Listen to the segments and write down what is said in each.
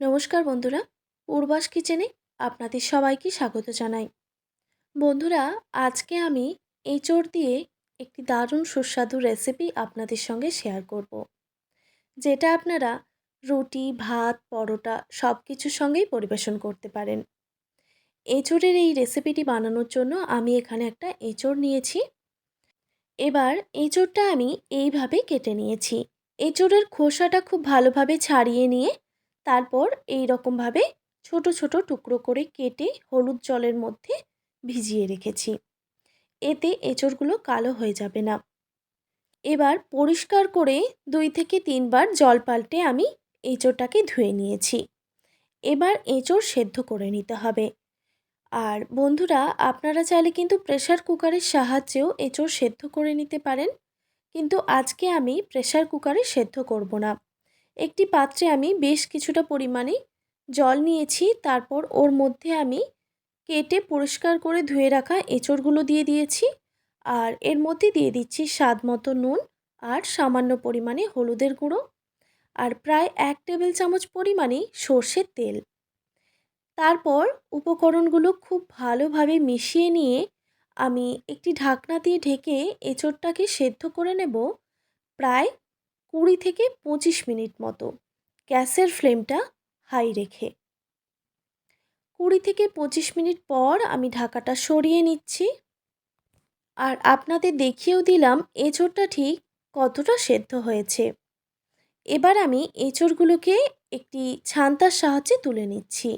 নমস্কার বন্ধুরা উর্বাস কিচেনে আপনাদের সবাইকে স্বাগত জানাই। বন্ধুরা, আজকে আমি এঁচড় দিয়ে একটি দারুণ সুস্বাদু রেসিপি আপনাদের সঙ্গে শেয়ার করব। যেটা আপনারা রুটি, ভাত, পরোটা সব কিছুর সঙ্গেই পরিবেশন করতে পারেন। এঁচড়ের এই রেসিপিটি বানানোর জন্য আমি এখানে একটা এঁচড় নিয়েছি। এবার এঁচড়টা আমি এইভাবে কেটে নিয়েছি। এঁচড়ের খোসাটা খুব ভালোভাবে ছাড়িয়ে নিয়ে তারপর এই রকমভাবে ছোট ছোট টুকরো করে কেটে হলুদ জলের মধ্যে ভিজিয়ে রেখেছি। এতে এঁচড়গুলো কালো হয়ে যাবে না। এবার পরিষ্কার করে দুই থেকে তিনবার জল পাল্টে আমি এঁচড়টাকে ধুয়ে নিয়েছি। এবার এঁচড় সেদ্ধ করে নিতে হবে। আর বন্ধুরা, আপনারা চাইলে কিন্তু প্রেশার কুকারের সাহায্যেও এঁচড় সেদ্ধ করে নিতে পারেন। কিন্তু আজকে আমি প্রেশার কুকারে সেদ্ধ করব না। একটি পাত্রে আমি বেশ কিছুটা পরিমাণে জল নিয়েছি, তারপর ওর মধ্যে আমি কেটে পরিষ্কার করে ধুয়ে রাখা এঁচড়গুলো দিয়ে দিয়েছি। আর এর মধ্যে দিয়ে দিচ্ছি স্বাদ মতো নুন আর সামান্য পরিমাণে হলুদের গুঁড়ো আর প্রায় এক টেবিল চামচ পরিমাণে সর্ষের তেল। তারপর উপকরণগুলো খুব ভালোভাবে মিশিয়ে নিয়ে আমি একটি ঢাকনা দিয়ে ঢেকে এঁচড়টাকে সেদ্ধ করে নেব। প্রায় কুড়ি থেকে পঁচিশ মিনিট মতো গ্যাসের ফ্লেমটা হাই রেখে। কুড়ি থেকে পঁচিশ মিনিট পর আমি ঢাকাটা সরিয়ে নিচ্ছি। আর আপনাদের দেখিয়েও দিলাম এঁচড়টা ঠিক কতটা সেদ্ধ হয়েছে। এবার আমি এঁচড়গুলোকে একটি ছান্তার সাহায্যে তুলে নিচ্ছি।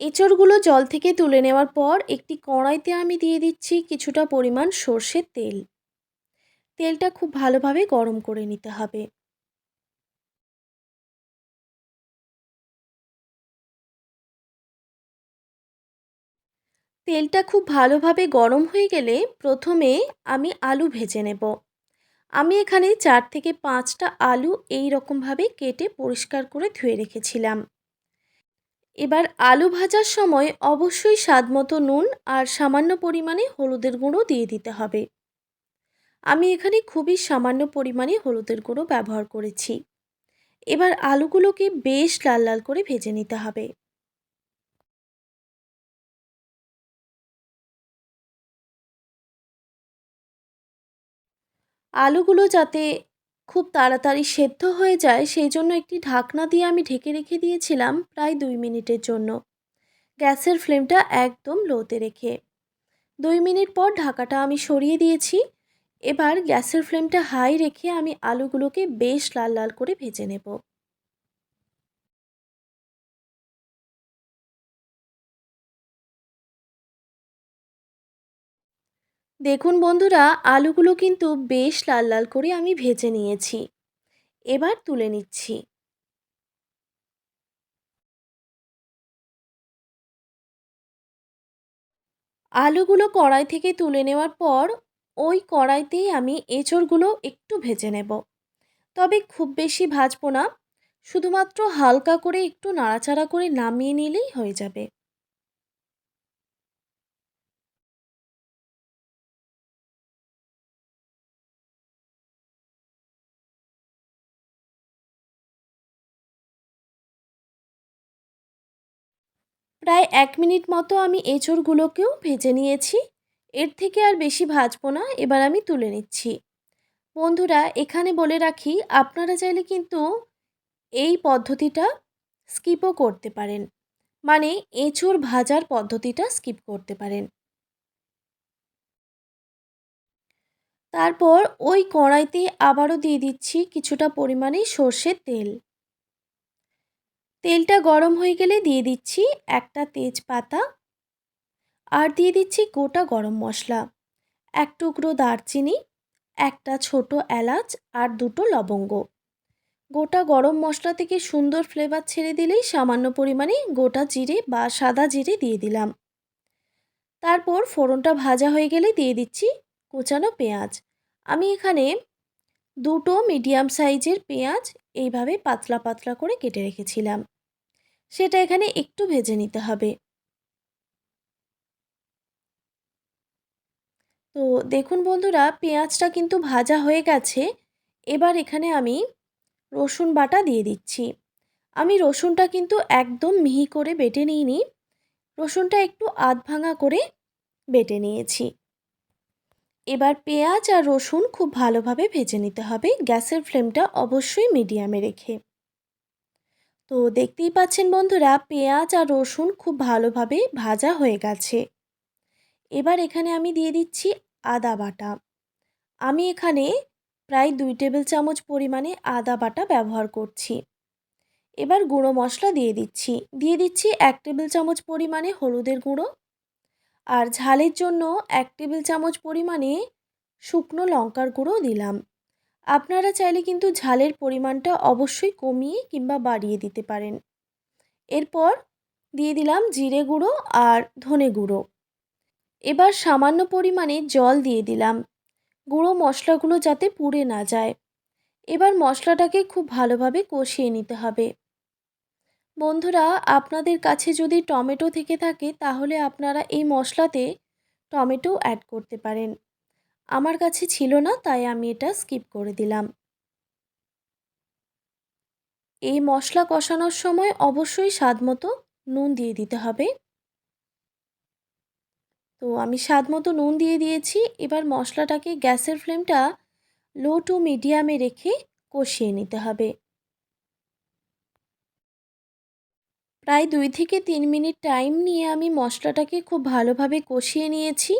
এঁচড়গুলো জল থেকে তুলে নেওয়ার পর একটি কড়াইতে আমি দিয়ে দিচ্ছি কিছুটা পরিমাণ সর্ষের তেল। তেলটা খুব ভালোভাবে গরম করে নিতে হবে। তেলটা খুব ভালোভাবে গরম হয়ে গেলে প্রথমে আমি আলু ভেজে নেব। আমি এখানে চার থেকে পাঁচটা আলু এই রকমভাবে কেটে পরিষ্কার করে ধুয়ে রেখেছিলাম। এবার আলু ভাজার সময় অবশ্যই স্বাদ মতো নুন আর সামান্য পরিমাণে হলুদের গুঁড়ো দিয়ে দিতে হবে। আমি এখানে খুবই সামান্য পরিমাণে হলুদের গুঁড়ো ব্যবহার করেছি। এবার আলুগুলোকে বেশ লাল লাল করে ভেজে নিতে হবে। আলুগুলো যাতে খুব তাড়াতাড়ি সেদ্ধ হয়ে যায়, সেই জন্য একটি ঢাকনা দিয়ে আমি ঢেকে রেখে দিয়েছিলাম প্রায় দুই মিনিটের জন্য। গ্যাসের ফ্লেমটা একদম লোতে রেখে। দুই মিনিট পর ঢাকাটা আমি সরিয়ে দিয়েছি। এবার গ্যাসের ফ্লেমটা হাই রেখে আমি আলুগুলোকে বেশ লাল লাল করে ভেজে নেব। দেখুন বন্ধুরা, আলুগুলো কিন্তু বেশ লাল লাল করে আমি ভেজে নিয়েছি। এবার তুলে নিচ্ছি। আলুগুলো কড়াই থেকে তুলে নেওয়ার পর, ওই কড়াইতেই আমি এঁচড়গুলো একটু ভেজে নেব। তবে খুব বেশি ভাজবো না, শুধুমাত্র হালকা করে একটু নাড়াচাড়া করে নামিয়ে নিলেই হয়ে যাবে। প্রায় এক মিনিট মতো আমি এঁচড়গুলোকেও ভেজে নিয়েছি। এর থেকে আর বেশি ভাজবো না, এবার আমি তুলে নিচ্ছি। বন্ধুরা, এখানে বলে রাখি, আপনারা চাইলে কিন্তু এই পদ্ধতিটা স্কিপও করতে পারেন। মানে এঁচড় ভাজার পদ্ধতিটা স্কিপ করতে পারেন। তারপর ওই কড়াইতে আবারও দিয়ে দিচ্ছি কিছুটা পরিমাণে সর্ষের তেল। তেলটা গরম হয়ে গেলে দিয়ে দিচ্ছি একটা তেজপাতা আর দিয়ে দিচ্ছি গোটা গরম মশলা। এক টুকরো দারচিনি, একটা ছোট এলাচ আর দুটো লবঙ্গ। গোটা গরম মশলা থেকে সুন্দর ফ্লেভার ছেড়ে দিলেই সামান্য পরিমাণে গোটা জিরে বা সাদা জিরে দিয়ে দিলাম। তারপর ফোড়নটা ভাজা হয়ে গেলে দিয়ে দিচ্ছি কুচানো পেঁয়াজ। আমি এখানে দুটো মিডিয়াম সাইজের পেঁয়াজ এইভাবে পাতলা পাতলা করে কেটে রেখেছিলাম। সেটা এখানে একটু ভেজে নিতে হবে। তো দেখুন বন্ধুরা, পেঁয়াজটা কিন্তু ভাজা হয়ে গেছে। এবার এখানে আমি রসুন বাটা দিয়ে দিচ্ছি। আমি রসুনটা কিন্তু একদম মিহি করে বেটে নিইনি। রসুনটা একটু আধ ভাঙা করে বেটে নিয়েছি। এবার পেঁয়াজ আর রসুন খুব ভালোভাবে ভেজে নিতে হবে। গ্যাসের ফ্লেমটা অবশ্যই মিডিয়ামে রেখে। তো দেখতেই পাচ্ছেন বন্ধুরা, পেঁয়াজ আর রসুন খুব ভালোভাবে ভাজা হয়ে গেছে। এবার এখানে আমি দিয়ে দিচ্ছি আদা বাটা। আমি এখানে প্রায় দুই টেবিল চামচ পরিমাণে আদা বাটা ব্যবহার করছি। এবার গুঁড়ো মশলা দিয়ে দিচ্ছি। দিয়ে দিচ্ছি এক টেবিল চামচ পরিমাণে হলুদের গুঁড়ো আর ঝালের জন্য এক টেবিল চামচ পরিমাণে শুকনো লঙ্কার গুঁড়ো দিলাম। আপনারা চাইলে কিন্তু ঝালের পরিমাণটা অবশ্যই কমিয়ে কিংবা বাড়িয়ে দিতে পারেন। এরপর দিয়ে দিলাম জিরে গুঁড়ো আর ধনে গুঁড়ো। এবার সামান্য পরিমাণে জল দিয়ে দিলাম। গুঁড়ো মশলাগুলো যাতে পুড়ে না যায়। এবার মশলাটাকে খুব ভালোভাবে কষিয়ে নিতে হবে। বন্ধুরা, আপনাদের কাছে যদি টমেটো থেকে থাকে, তাহলে আপনারা এই মশলাতে টমেটো অ্যাড করতে পারেন। আমার কাছে ছিল না, তাই আমি এটা স্কিপ করে দিলাম। এই মশলা কষানোর সময় অবশ্যই স্বাদ মতো নুন দিয়ে দিতে হবে। তো আমি স্বাদ মতো নুন দিয়ে দিয়েছি, এবার মশলাটাকে গ্যাসের ফ্লেমটা লো টু মিডিয়ামে রেখে কষিয়ে নিতে হবে। প্রায় দুই থেকে তিন মিনিট টাইম নিয়ে আমি মশলাটাকে খুব ভালোভাবে কষিয়ে নিয়েছি।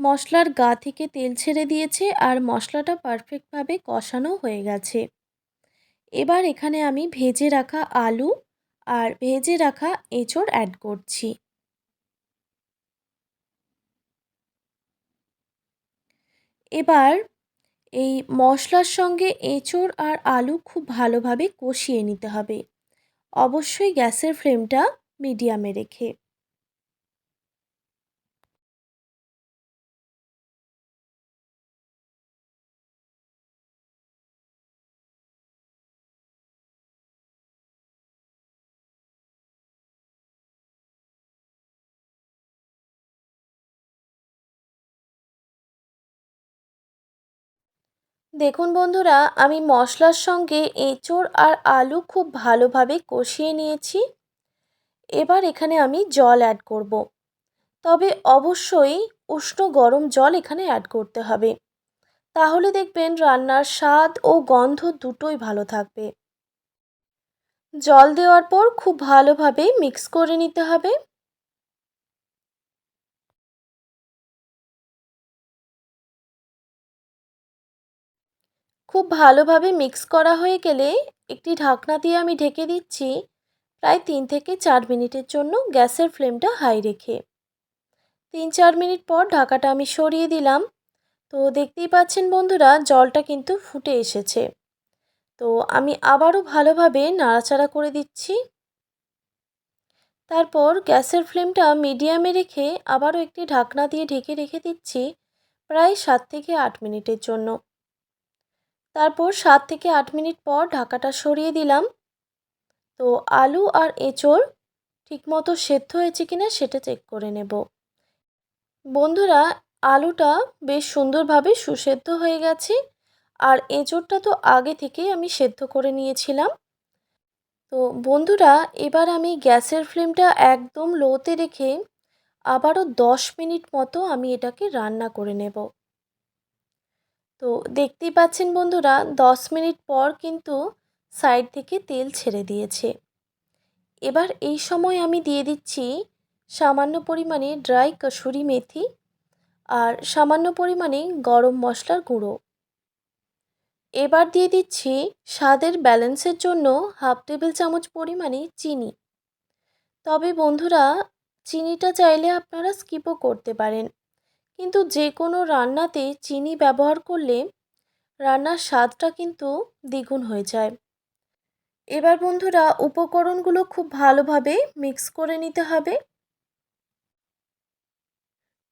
মশলার গা থেকে তেল ছেড়ে দিয়েছে আর মশলাটা পারফেক্টভাবে কষানো হয়ে গেছে। এবার এখানে আমি ভেজে রাখা আলু আর ভেজে রাখা এঁচড় অ্যাড করছি। এবার এই মশলার সঙ্গে এঁচড় আর আলু খুব ভালোভাবে কষিয়ে নিতে হবে। অবশ্যই গ্যাসের ফ্লেমটা মিডিয়ামে রেখে। দেখুন বন্ধুরা, আমি মশলার সঙ্গে এঁচড় আর আলু খুব ভালোভাবে কষিয়ে নিয়েছি। এবার এখানে আমি জল অ্যাড করব। তবে অবশ্যই উষ্ণ গরম জল এখানে অ্যাড করতে হবে। তাহলে দেখবেন রান্নার স্বাদ ও গন্ধ দুটোই ভালো থাকবে। জল দেওয়ার পর খুব ভালোভাবে মিক্স করে নিতে হবে। খুব ভালোভাবে মিক্স করা হয়ে গেলে একটি ঢাকনা দিয়ে আমি ঢেকে দিচ্ছি প্রায় তিন থেকে চার মিনিটের জন্য গ্যাসের ফ্লেমটা হাই রেখে। তিন চার মিনিট পর ঢাকাটা আমি সরিয়ে দিলাম। তো দেখতেই পাচ্ছেন বন্ধুরা, জলটা কিন্তু ফুটে এসেছে। তো আমি আবারও ভালোভাবে নাড়াচাড়া করে দিচ্ছি। তারপর গ্যাসের ফ্লেমটা মিডিয়ামে রেখে আবারও একটি ঢাকনা দিয়ে ঢেকে রেখে দিচ্ছি প্রায় সাত থেকে আট মিনিটের জন্য। তারপর সাত থেকে আট মিনিট পর ঢাকাটা সরিয়ে দিলাম। তো আলু আর এঁচড় ঠিকমতো সেদ্ধ হয়েছে কিনা সেটা চেক করে নেব। বন্ধুরা, আলুটা বেশ সুন্দরভাবে সুসেদ্ধ হয়ে গেছে আর এঁচড়টা তো আগে থেকেই আমি সেদ্ধ করে নিয়েছিলাম। তো বন্ধুরা, এবার আমি গ্যাসের ফ্লেমটা একদম লোতে রেখে আবারও দশ মিনিট মতো আমি এটাকে রান্না করে নেব। তো দেখতেই পাচ্ছেন বন্ধুরা, দশ মিনিট পর কিন্তু সাইড থেকে তেল ছেড়ে দিয়েছে। এবার এই সময় আমি দিয়ে দিচ্ছি সামান্য পরিমাণে ড্রাই কসুরি মেথি আর সামান্য পরিমাণে গরম মশলার গুঁড়ো। এবার দিয়ে দিচ্ছি স্বাদের ব্যালেন্সের জন্য হাফ টেবিল চামচ পরিমাণে চিনি। তবে বন্ধুরা, চিনিটা চাইলে আপনারা স্কিপও করতে পারেন। কিন্তু যে কোনো রান্নাতে চিনি ব্যবহার করলে রান্নার স্বাদটা কিন্তু দ্বিগুণ হয়ে যায়। এবার বন্ধুরা, উপকরণগুলো খুব ভালোভাবে মিক্স করে নিতে হবে।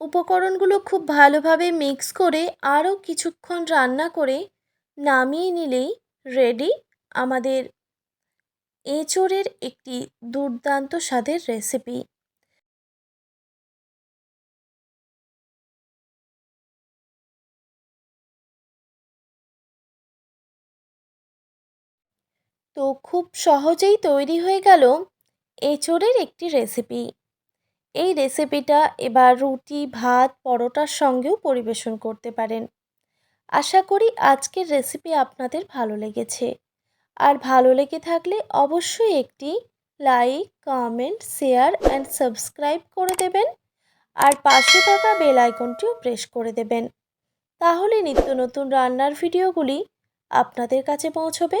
উপকরণগুলো খুব ভালোভাবে মিক্স করে আরও কিছুক্ষণ রান্না করে নামিয়ে নিলেই রেডি আমাদের এঁচোড়ের একটি দুর্দান্ত স্বাদের রেসিপি তো খুব সহজেই তৈরি হয়ে গেল এঁচোড়ের একটি রেসিপি এই রেসিপিটা এবার রুটি, ভাত, পরোটার সঙ্গেও পরিবেশন করতে পারেন। আশা করি আজকের রেসিপি আপনাদের ভালো লেগেছে। আর ভালো লেগে থাকলে অবশ্যই একটি like comment share and subscribe করে দেবেন। আর পাশে থাকা বেল আইকনটিও প্রেস করে দেবেন। তাহলে নিত্য নতুন রান্নার ভিডিওগুলি আপনাদের কাছে পৌঁছবে।